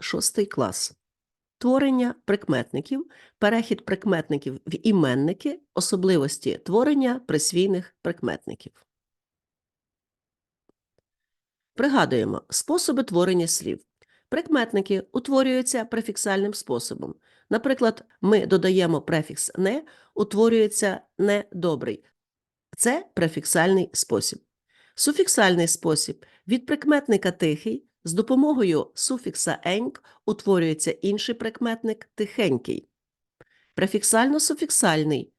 Шостий клас. Творення прикметників, перехід прикметників в іменники, особливості творення присвійних прикметників. Пригадуємо способи творення слів. Прикметники утворюються префіксальним способом. Наприклад, ми додаємо префікс не, утворюється недобрий. Це префіксальний спосіб. Суфіксальний спосіб від прикметника тихий з допомогою суфікса еньк утворюється інший прикметник тихенький. Префіксально-суфіксальний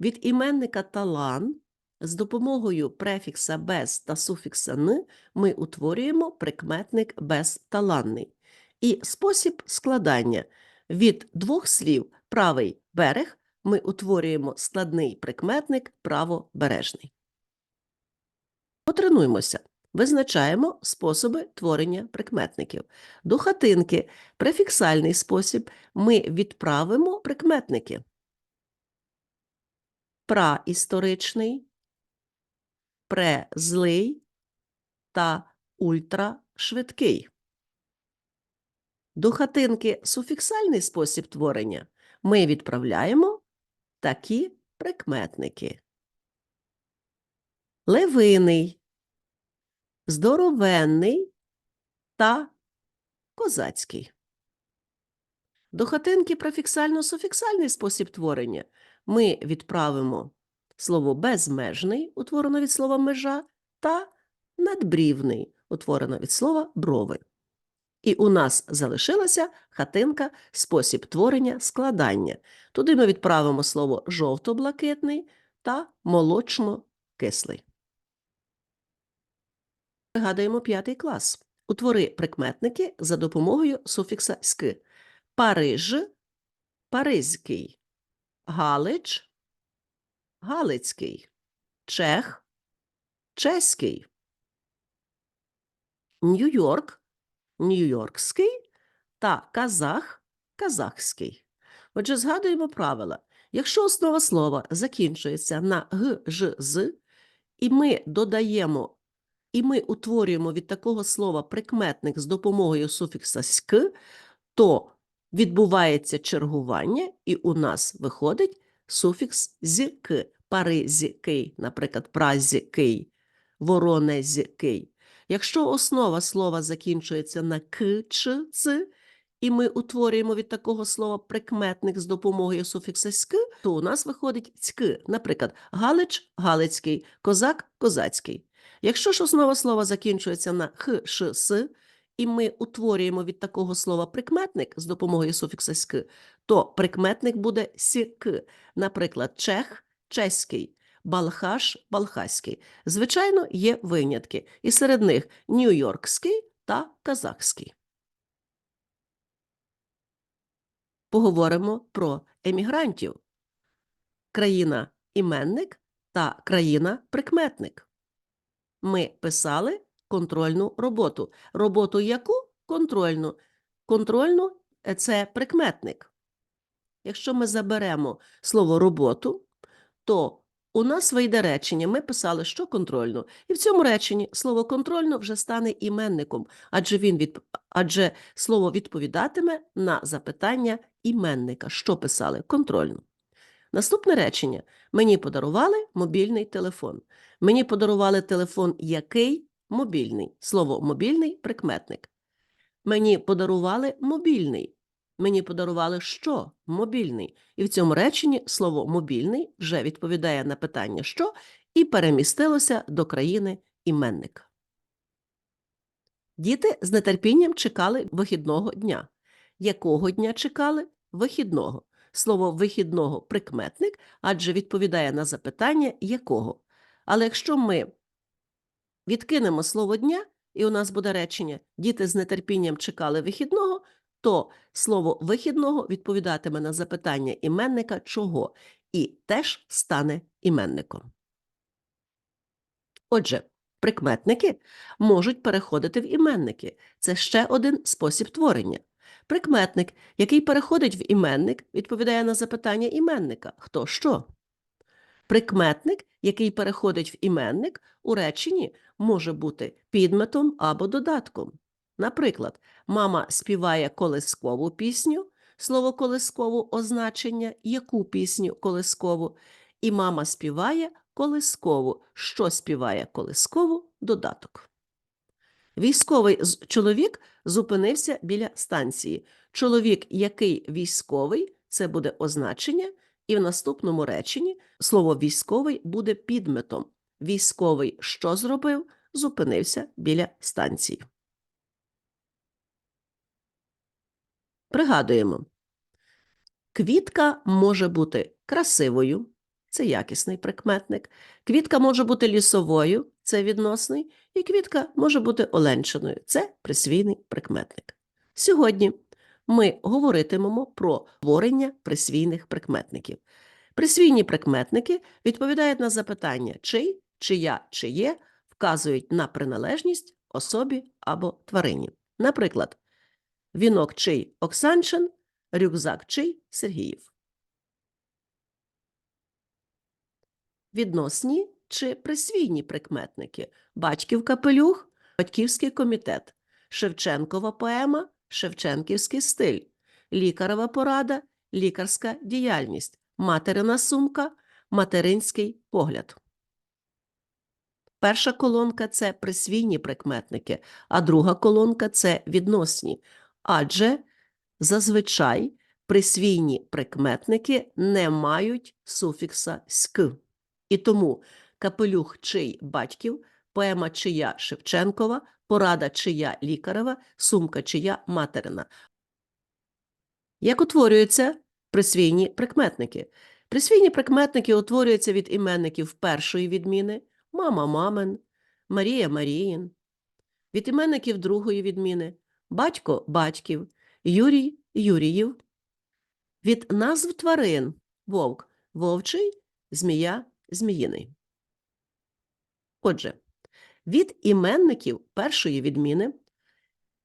від іменника талан з допомогою префікса без та суфікса н ми утворюємо прикметник безталанний. І спосіб складання від двох слів правий берег ми утворюємо складний прикметник правобережний. Потренуймося. Визначаємо способи творення прикметників. До хатинки префіксальний спосіб ми відправимо прикметники. Праісторичний, презлий та ультрашвидкий. До хатинки суфіксальний спосіб творення ми відправляємо такі прикметники. Левиний, здоровенний та козацький. До хатинки префіксально-суфіксальний спосіб творення ми відправимо слово безмежний, утворено від слова межа, та надбрівний, утворено від слова брови. І у нас залишилася хатинка спосіб творення складання. Туди ми відправимо слово жовто-блакитний та молочно-кислий. Пригадуємо п'ятий клас. Утвори прикметники за допомогою суфікса ськи. Париж – паризький, Галич – галицький, Чех – чеський, Нью-Йорк – нью-йоркський та казах – казахський. Отже, згадуємо правила. Якщо основа слова закінчується на г, ж, з, і ми додаємо і ми утворюємо від такого слова прикметник з допомогою суфікса ськ, то відбувається чергування, і у нас виходить суфікс зік, паризький, наприклад, празький, воронезький. Якщо основа слова закінчується на к, ч, ц, і ми утворюємо від такого слова прикметник з допомогою суфікса ськ, то у нас виходить цьк, наприклад, галич галицький, козак козацький. Якщо ж основа слова закінчується на х, ш, с, і ми утворюємо від такого слова прикметник з допомогою суфікса ськ, то прикметник буде сік, наприклад, чех чеський, балхаш балхаський. Звичайно, є винятки, і серед них нью-йоркський та казахський. Поговоримо про емігрантів. Країна іменник та країна прикметник ми писали контрольну роботу. Роботу яку? Контрольну. Контрольну е, це прикметник. Якщо ми заберемо слово роботу, то у нас вийде речення. Ми писали, що контрольну. І в цьому реченні слово контрольно вже стане іменником, адже він від... адже слово відповідатиме на запитання іменника. Що писали? Контрольну. Наступне речення: мені подарували мобільний телефон. Мені подарували телефон який мобільний. Слово мобільний прикметник. Мені подарували мобільний. Мені подарували що? Мобільний. І в цьому реченні слово мобільний вже відповідає на питання що і перемістилося до країни іменника. Діти з нетерпінням чекали вихідного дня. Якого дня чекали? Вихідного. Слово вихідного прикметник, адже відповідає на запитання якого. Але якщо ми відкинемо слово дня, і у нас буде речення діти з нетерпінням чекали вихідного, то слово вихідного відповідатиме на запитання іменника чого і теж стане іменником. Отже, прикметники можуть переходити в іменники. Це ще один спосіб творення. Прикметник, який переходить в іменник, відповідає на запитання іменника хто що. Прикметник, який переходить в іменник, у реченні може бути підметом або додатком. Наприклад, мама співає колискову пісню, слово колискову означення, яку пісню колискову, і мама співає колискову. Що співає колискову додаток. Військовий чоловік зупинився біля станції. Чоловік, який військовий, це буде означення, і в наступному реченні слово військовий буде підметом. Військовий що зробив? Зупинився біля станції. Пригадуємо. Квітка може бути красивою, це якісний прикметник. Квітка може бути лісовою, це відносний, і квітка може бути оленчиною, це присвійний прикметник. Сьогодні ми говоритимемо про творення присвійних прикметників. Присвійні прикметники відповідають на запитання чий, чия, чиє, вказують на приналежність особі або тварині. Наприклад, вінок чий Оксанчин, рюкзак чий Сергіїв. Відносні чи присвійні прикметники? Батьків капелюх, батьківський комітет, Шевченкова поема, Шевченківський стиль, лікарова порада, лікарська діяльність, материна сумка, материнський погляд. Перша колонка це присвійні прикметники, а друга колонка це відносні. Адже зазвичай присвійні прикметники не мають суфікса ськ. І тому капелюх чий батьків, поема чия Шевченкова, порада чия лікарева, сумка чия материна. Як утворюються присвійні прикметники? Присвійні прикметники утворюються від іменників першої відміни мама мамин, Марія Маріїн, від іменників другої відміни батько батьків, Юрій Юріїв, від назв тварин вовк вовчий, змія зміїний. Отже, від іменників першої відміни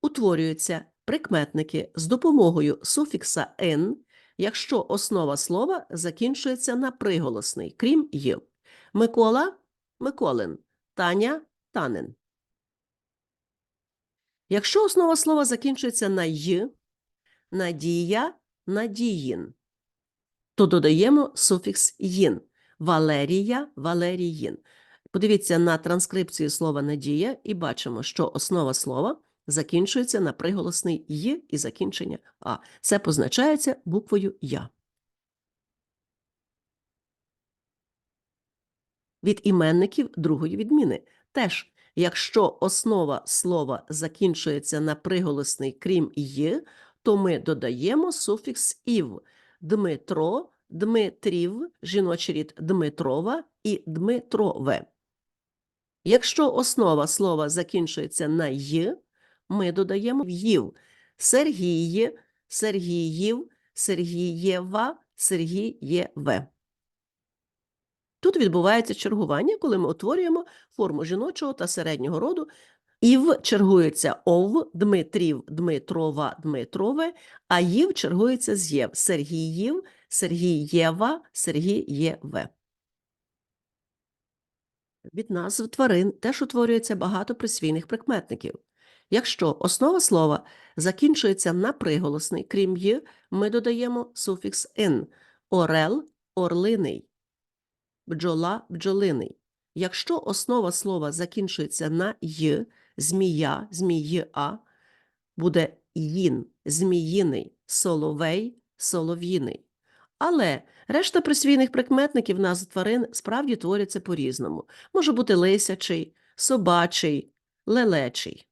утворюються прикметники з допомогою суфікса «н», якщо основа слова закінчується на приголосний, крім «й». Микола – Миколин, Таня – Танин. Якщо основа слова закінчується на «й», Надія – Надіїн, то додаємо суфікс «їн». Валерія – Валеріїн. Подивіться на транскрипцію слова надія і бачимо, що основа слова закінчується на приголосний «й» і закінчення «а». Це позначається буквою «я». Від іменників другої відміни. Теж, якщо основа слова закінчується на приголосний крім «й», то ми додаємо суфікс «ів». Дмитро, Дмитрів, жіночий рід Дмитрова і Дмитрове. Якщо основа слова закінчується на «й», ми додаємо «їв». Сергій, Сергіїв, Сергієва, Сергієве. Тут відбувається чергування, коли ми утворюємо форму жіночого та середнього роду. Ів чергується ов, Дмитрів, Дмитрова, Дмитрове, а їв чергується з єв. Сергіїв, Сергієва, Сергієве. Від назв тварин теж утворюється багато присвійних прикметників. Якщо основа слова закінчується на приголосний, крім «й», ми додаємо суфікс «ин» – орел – орлиний, бджола – бджолиний. Якщо основа слова закінчується на «й», змія, зміїа, буде їн, зміїний, соловей, солов'їний. Але решта присвійних прикметників назв тварин справді творяться по-різному. Може бути лисячий, собачий, лелечий.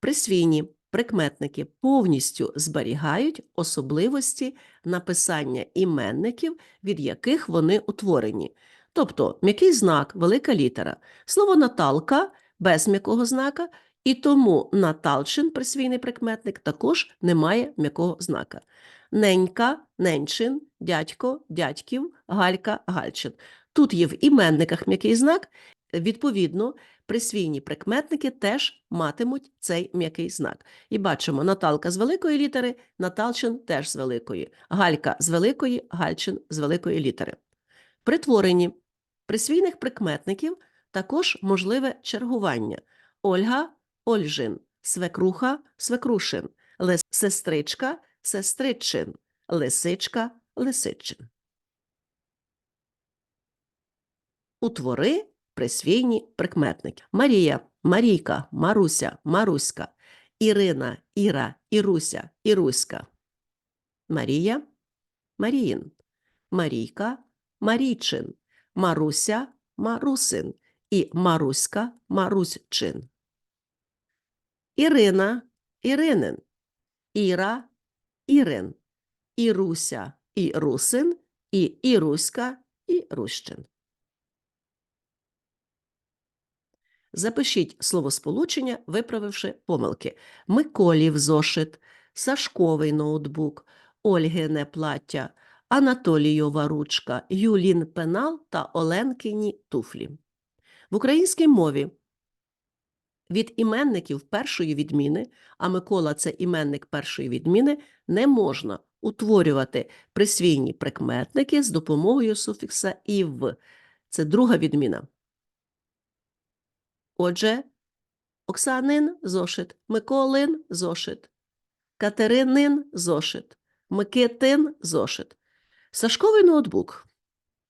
Присвійні прикметники повністю зберігають особливості написання іменників, від яких вони утворені. Тобто м'який знак, велика літера. Слово Наталка без м'якого знака, і тому Наталчин, присвійний прикметник, також не має м'якого знака. Ненька, ненчин, дядько, дядьків, галька, гальчин. Тут є в іменниках м'який знак, відповідно, присвійні прикметники теж матимуть цей м'який знак. І бачимо Наталка з великої літери, Наталчин теж з великої, Галька з великої, Гальчин з великої літери. При творенні присвійних прикметників також можливе чергування. Ольга Ольжин, свекруха свекрушин, лис сестричка сестричин, лисичка лисичин. Утвори присвійні прикметники. Марія, Марійка, Маруся, Маруська, Ірина, Іра, Іруся, Іруська. Марія, Маріїн, Марійка, Марійчин, Маруся, Марусин і Маруська, Марусьчин. Ірина, Іринин, Іра, Ірин, Іруся, Ірусин і Іруська, Ірущин. Запишіть словосполучення, виправивши помилки. Миколів зошит, Сашковий ноутбук, Ольгине плаття, Анатолійова ручка, Юлін пенал та Оленкині туфлі. В українській мові від іменників першої відміни, а Микола це іменник першої відміни, не можна утворювати присвійні прикметники з допомогою суфікса «ів». Це друга відміна. Отже, Оксанин зошит, Миколин зошит, Катеринин зошит, Микитин зошит. Сашковий ноутбук.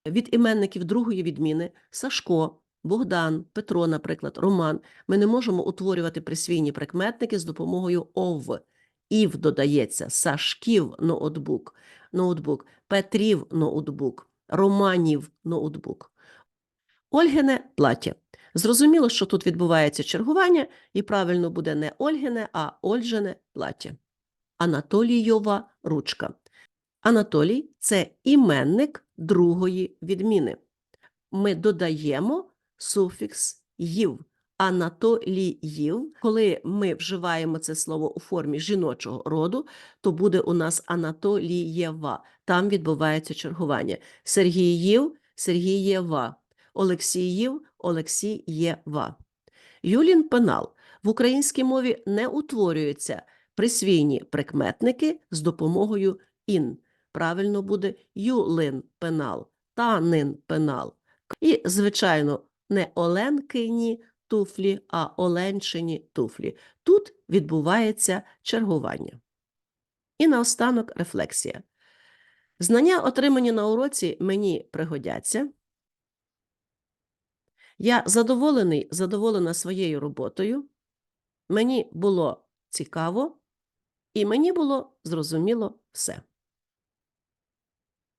Від іменників другої відміни Сашко, Богдан, Петро, наприклад, Роман. Ми не можемо утворювати присвійні прикметники з допомогою ов. Ів додається Сашків ноутбук, ноутбук, Петрів ноутбук, Романів ноутбук. Ольгине плаття. Зрозуміло, що тут відбувається чергування, і правильно буде не Ольгине, а Ольжине плаття. Анатолійова ручка. Анатолій це іменник другої відміни. Ми додаємо суфікс «їв». Анатоліїв. Коли ми вживаємо це слово у формі жіночого роду, то буде у нас Анатолієва. Там відбувається чергування. Сергіїв, Сергієва. Олексіїв, Олексієва. Юлін пенал. В українській мові не утворюються присвійні прикметники з допомогою ін. Правильно буде юлин пенал, танин пенал. І, звичайно, не оленкині туфлі, а оленчині туфлі. Тут відбувається чергування. І наостанок рефлексія. Знання, отримані на уроці, мені пригодяться. Я задоволений, задоволена своєю роботою. Мені було цікаво, і мені було зрозуміло все.